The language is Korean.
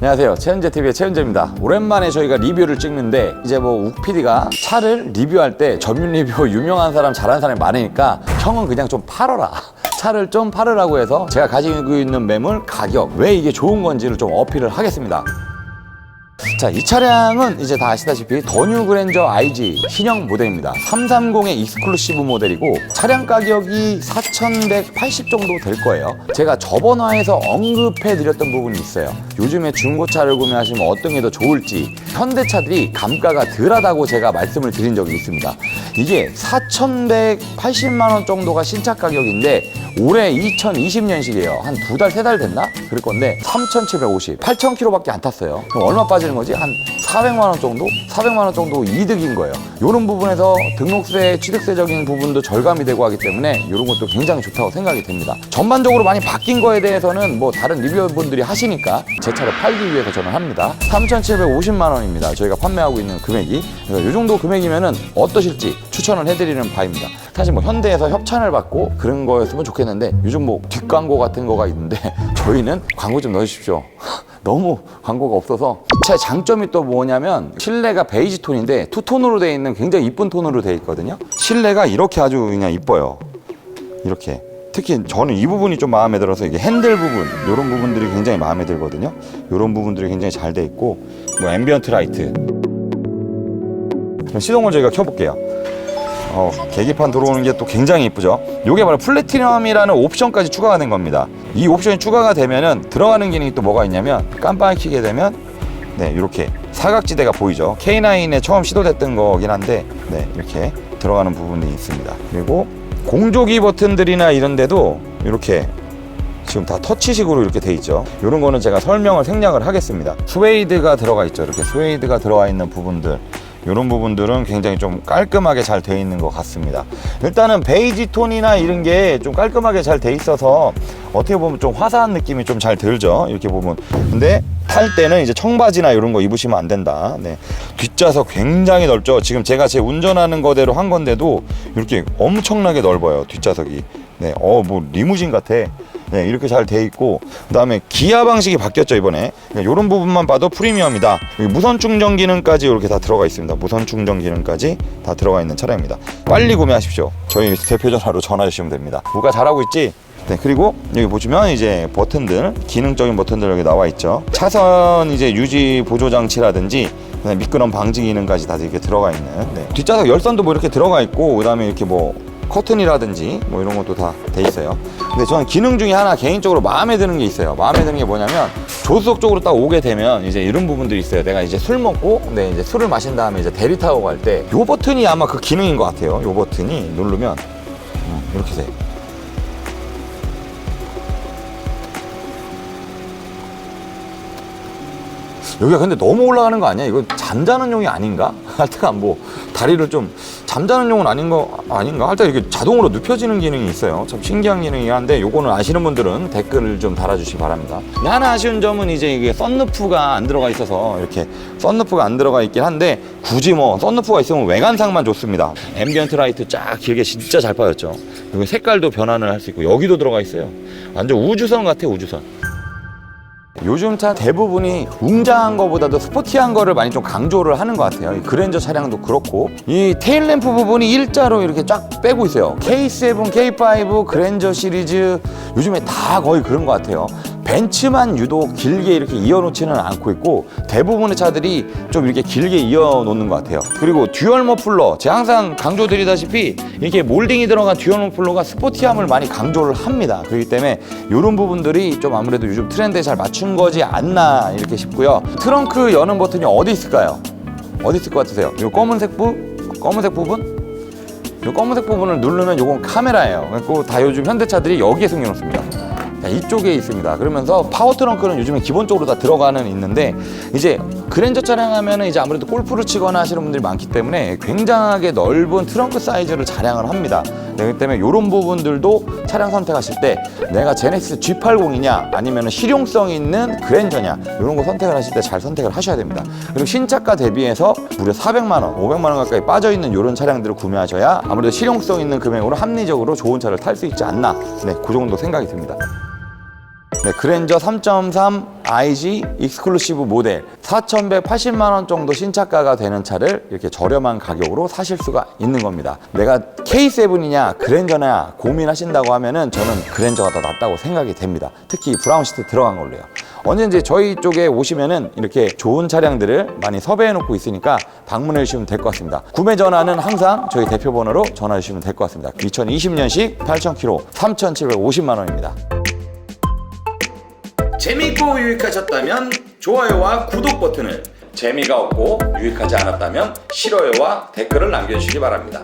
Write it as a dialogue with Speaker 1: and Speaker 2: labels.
Speaker 1: 안녕하세요. 최현재TV의 최현재입니다. 오랜만에 저희가 리뷰를 찍는데 이제 뭐 욱PD가 차를 리뷰할 때 전문 리뷰 유명한 사람 잘하는 사람이 많으니까 형은 그냥 좀 팔아라. 차를 좀 팔으라고 해서 제가 가지고 있는 매물, 가격, 왜 이게 좋은 건지를 좀 어필을 하겠습니다. 자, 이 차량은 이제 다 아시다시피 더뉴 그랜저 IG 신형 모델입니다. 330의 익스클루시브 모델이고 차량 가격이 4,180 정도 될 거예요. 제가 저번 화에서 언급해 드렸던 부분이 있어요. 요즘에 중고차를 구매하시면 어떤 게 더 좋을지 현대차들이 감가가 덜하다고 제가 말씀을 드린 적이 있습니다. 이게 4,180만 원 정도가 신차 가격인데 올해 2020년식이에요. 한 두 달, 세 달 됐나? 그럴 건데 3,750, 8,000km밖에 안 탔어요. 그럼 얼마 빠지는 거 지? 한 400만 원 정도? 400만 원 정도 이득인 거예요. 이런 부분에서 등록세, 취득세적인 부분도 절감이 되고 하기 때문에 이런 것도 굉장히 좋다고 생각이 됩니다. 전반적으로 많이 바뀐 거에 대해서는 뭐 다른 리뷰어분들이 하시니까 제 차를 팔기 위해서 저는 합니다. 3,750만 원입니다. 저희가 판매하고 있는 금액이. 그래서 이 정도 금액이면은 어떠실지 추천을 해드리는 바입니다. 사실 뭐 현대에서 협찬을 받고 그런 거였으면 좋겠는데 요즘 뭐 뒷광고 같은 거가 있는데 저희는 광고 좀 넣으십시오. 너무 광고가 없어서 이 차의 장점이 또 뭐냐면 실내가 베이지 톤인데 투톤으로 되어 있는 굉장히 이쁜 톤으로 되어 있거든요. 실내가 이렇게 아주 그냥 이뻐요. 이렇게 특히 저는 이 부분이 좀 마음에 들어서 이게 핸들 부분 이런 부분들이 굉장히 마음에 들거든요. 이런 부분들이 굉장히 잘 돼 있고 뭐 앰비언트 라이트 그럼 시동을 저희가 켜볼게요. 어, 계기판 들어오는 게 또 굉장히 이쁘죠. 이게 바로 플래티넘이라는 옵션까지 추가가 된 겁니다. 이 옵션이 추가가 되면은 들어가는 기능이 또 뭐가 있냐면 깜빡이 켜게 되면 네 이렇게 사각지대가 보이죠. K9에 처음 시도됐던 거긴 한데 네 이렇게 들어가는 부분이 있습니다. 그리고 공조기 버튼들이나 이런 데도 이렇게 지금 다 터치식으로 이렇게 돼 있죠. 이런 거는 제가 설명을 생략을 하겠습니다. 스웨이드가 들어가 있죠. 이렇게 스웨이드가 들어가 있는 부분들. 이런 부분들은 굉장히 좀 깔끔하게 잘 돼 있는 것 같습니다. 일단은 베이지 톤이나 이런 게 좀 깔끔하게 잘 돼 있어서 어떻게 보면 좀 화사한 느낌이 좀 잘 들죠. 이렇게 보면. 근데 탈 때는 이제 청바지나 이런 거 입으시면 안 된다. 네. 뒷좌석 굉장히 넓죠. 지금 제가 제 운전하는 거대로 한 건데도 이렇게 엄청나게 넓어요. 뒷좌석이. 네. 어, 뭐 리무진 같아. 네, 이렇게 잘 돼 있고 그다음에 기아 방식이 바뀌었죠 이번에. 이런 부분만 봐도 프리미엄이다. 무선 충전 기능까지 이렇게 다 들어가 있습니다. 무선 충전 기능까지 다 들어가 있는 차량입니다. 빨리 구매하십시오. 저희 대표 전화로 전화 주시면 됩니다. 누가 잘하고 있지? 네, 그리고 여기 보시면 이제 버튼들, 기능적인 버튼들 여기 나와 있죠. 차선 이제 유지 보조 장치라든지 미끄럼 방지 기능까지 다 이렇게 들어가 있는. 네. 뒷좌석 열선도 뭐 이렇게 들어가 있고 그다음에 이렇게 뭐 커튼이라든지 뭐 이런 것도 다 돼 있어요. 근데 저는 기능 중에 하나 개인적으로 마음에 드는 게 있어요. 마음에 드는 게 뭐냐면 조수석 쪽으로 딱 오게 되면 이제 이런 부분들이 있어요. 내가 이제 술 먹고 네, 이제 술을 마신 다음에 이제 대리 타고 갈 때 요 버튼이 아마 그 기능인 것 같아요. 요 버튼이 누르면 음, 이렇게 돼. 여기가 근데 너무 올라가는 거 아니야? 이거 잠자는 용이 아닌가? 하여튼 뭐 다리를 좀 잠자는 용은 아닌 거 아닌가? 하여튼 이게 자동으로 눕혀지는 기능이 있어요. 참 신기한 기능이 한데 요거는 아시는 분들은 댓글을 좀 달아주시기 바랍니다. 하나 아쉬운 점은 이제 이게 썬루프가 안 들어가 있어서 이렇게 썬루프가 안 들어가 있긴 한데 굳이 뭐 썬루프가 있으면 외관상만 좋습니다. 앰비언트 라이트 쫙 길게 진짜 잘 빠졌죠. 그리고 색깔도 변환을 할 수 있고 여기도 들어가 있어요. 완전 우주선 같아 우주선. 요즘 차 대부분이 웅장한 거보다도 스포티한 거를 많이 좀 강조를 하는 것 같아요. 이 그랜저 차량도 그렇고 이 테일 램프 부분이 일자로 이렇게 쫙 빼고 있어요. K7, K5, 그랜저 시리즈 요즘에 다 거의 그런 것 같아요. 벤츠만 유독 길게 이렇게 이어놓지는 않고 있고 대부분의 차들이 좀 이렇게 길게 이어놓는 것 같아요. 그리고 듀얼 머플러 제가 항상 강조드리다시피 이렇게 몰딩이 들어간 듀얼 머플러가 스포티함을 많이 강조를 합니다. 그렇기 때문에 이런 부분들이 좀 아무래도 요즘 트렌드에 잘 맞춘 거지 않나 이렇게 싶고요. 트렁크 여는 버튼이 어디 있을까요? 어디 있을 것 같으세요? 이 검은색 부 검은색 부분? 이 검은색 부분을 누르면 이건 카메라예요. 그리고 다 요즘 현대차들이 여기에 숨겨놓습니다. 자, 이쪽에 있습니다. 그러면서 파워 트렁크는 요즘에 기본적으로 다 들어가는 있는데 이제 그랜저 차량 하면은 이제 아무래도 골프를 치거나 하시는 분들이 많기 때문에 굉장하게 넓은 트렁크 사이즈를 자랑을 합니다. 네, 그렇기 때문에 이런 부분들도 차량 선택하실 때 내가 제네시스 G80이냐 아니면 실용성 있는 그랜저냐 이런 거 선택을 하실 때 잘 선택을 하셔야 됩니다. 그리고 신차가 대비해서 무려 400만 원, 500만 원 가까이 빠져 있는 이런 차량들을 구매하셔야 아무래도 실용성 있는 금액으로 합리적으로 좋은 차를 탈 수 있지 않나. 네, 그 정도 생각이 듭니다. 네, 그랜저 3.3 IG 익스클루시브 모델 4,180만 원 정도 신차가가 되는 차를 이렇게 저렴한 가격으로 사실 수가 있는 겁니다. 내가 K7이냐 그랜저냐 고민하신다고 하면은 저는 그랜저가 더 낫다고 생각이 됩니다. 특히 브라운 시트 들어간 걸로요. 언제든지 저희 쪽에 오시면은 이렇게 좋은 차량들을 많이 섭외해 놓고 있으니까 방문해 주시면 될 것 같습니다. 구매 전화는 항상 저희 대표 번호로 전화 주시면 될 것 같습니다. 2020년식 8,000km 3,750만 원입니다. 재미있고 유익하셨다면 좋아요와 구독 버튼을 재미가 없고 유익하지 않았다면 싫어요와 댓글을 남겨주시기 바랍니다.